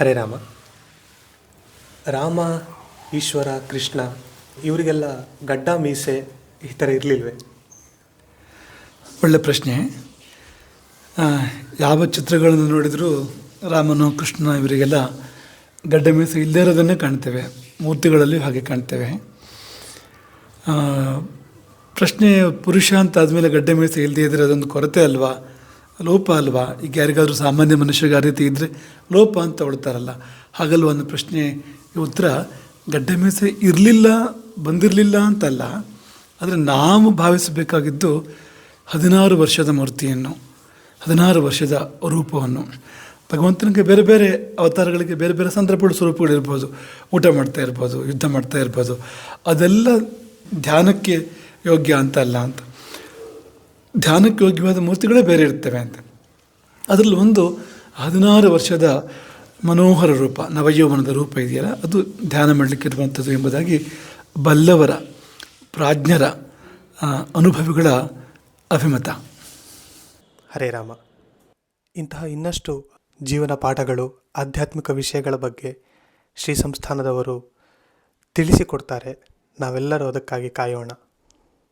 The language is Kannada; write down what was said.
ಹರೇ ರಾಮ. ರಾಮ, ಈಶ್ವರ, ಕೃಷ್ಣ, ಇವರಿಗೆಲ್ಲ ಗಡ್ಡ, ಮೀಸೆ ಈ ಥರ ಇರಲಿಲ್ವೇ? ಒಳ್ಳೆ ಪ್ರಶ್ನೆ. ಯಾವ ಚಿತ್ರಗಳನ್ನು ನೋಡಿದರೂ ರಾಮನು ಕೃಷ್ಣ ಇವರಿಗೆಲ್ಲ ಗಡ್ಡ, ಮೀಸೆ ಇಲ್ಲದೇ ಇರೋದನ್ನೇ ಕಾಣ್ತೇವೆ. ಮೂರ್ತಿಗಳಲ್ಲಿ ಹಾಗೆ ಕಾಣ್ತೇವೆ. ಪ್ರಶ್ನೆ ಪುರುಷ ಅಂತ ಆದಮೇಲೆ ಗಡ್ಡ, ಮೀಸೆ ಇಲ್ಲದೇ ಇದ್ದರೆ ಅದೊಂದು ಕೊರತೆ ಅಲ್ವಾ? ಲೋಪ ಅಲ್ವಾ? ಈಗ ಯಾರಿಗಾದರೂ ಸಾಮಾನ್ಯ ಮನುಷ್ಯರಿಗೆ ಆ ರೀತಿ ಇದ್ದರೆ ಲೋಪ ಅಂತ ಹೊಡ್ತಾರಲ್ಲ. ಹಾಗಲ್ವ ಅನ್ನೋ ಪ್ರಶ್ನೆ? ಉತ್ತರ, ಗಡ್ಡ ಮೀಸೆ ಇರಲಿಲ್ಲ, ಬಂದಿರಲಿಲ್ಲ ಅಂತಲ್ಲ. ಆದರೆ ನಾವು ಭಾವಿಸಬೇಕಾಗಿದ್ದು ಹದಿನಾರು ವರ್ಷದ ಮೂರ್ತಿಯನ್ನು, ಹದಿನಾರು ವರ್ಷದ ರೂಪವನ್ನು. ಭಗವಂತನಿಗೆ ಬೇರೆ ಬೇರೆ ಅವತಾರಗಳಿಗೆ ಬೇರೆ ಬೇರೆ ಸಂದರ್ಭಗಳು ಸ್ವರೂಪಗಳಿರ್ಬೋದು ಊಟ ಮಾಡ್ತಾ ಇರ್ಬೋದು, ಯುದ್ಧ ಮಾಡ್ತಾ ಇರ್ಬೋದು. ಅದೆಲ್ಲ ಧ್ಯಾನಕ್ಕೆ ಯೋಗ್ಯ ಅಂತ ಅಲ್ಲ ಅಂತ. ಧ್ಯಾನಕ್ಕೆ ಯೋಗ್ಯವಾದ ಮೂರ್ತಿಗಳೇ ಬೇರೆ ಇರ್ತವೆ ಅಂತ. ಅದರಲ್ಲಿ ಒಂದು ಹದಿನಾರು ವರ್ಷದ ಮನೋಹರ ರೂಪ, ನವಯೌವನದ ರೂಪ ಇದೆಯಲ್ಲ, ಅದು ಧ್ಯಾನ ಮಾಡಲಿಕ್ಕೆ ಇರುವಂಥದ್ದು ಎಂಬುದಾಗಿ ಬಲ್ಲವರ, ಪ್ರಾಜ್ಞರ ಅನುಭವಿಗಳ ಅಭಿಮತ. ಹರೇ ರಾಮ. ಇಂತಹ ಇನ್ನಷ್ಟು ಜೀವನ ಪಾಠಗಳು, ಆಧ್ಯಾತ್ಮಿಕ ವಿಷಯಗಳ ಬಗ್ಗೆ ಶ್ರೀ ಸಂಸ್ಥಾನದವರು ತಿಳಿಸಿಕೊಡ್ತಾರೆ. ನಾವೆಲ್ಲರೂ ಅದಕ್ಕಾಗಿ ಕಾಯೋಣ.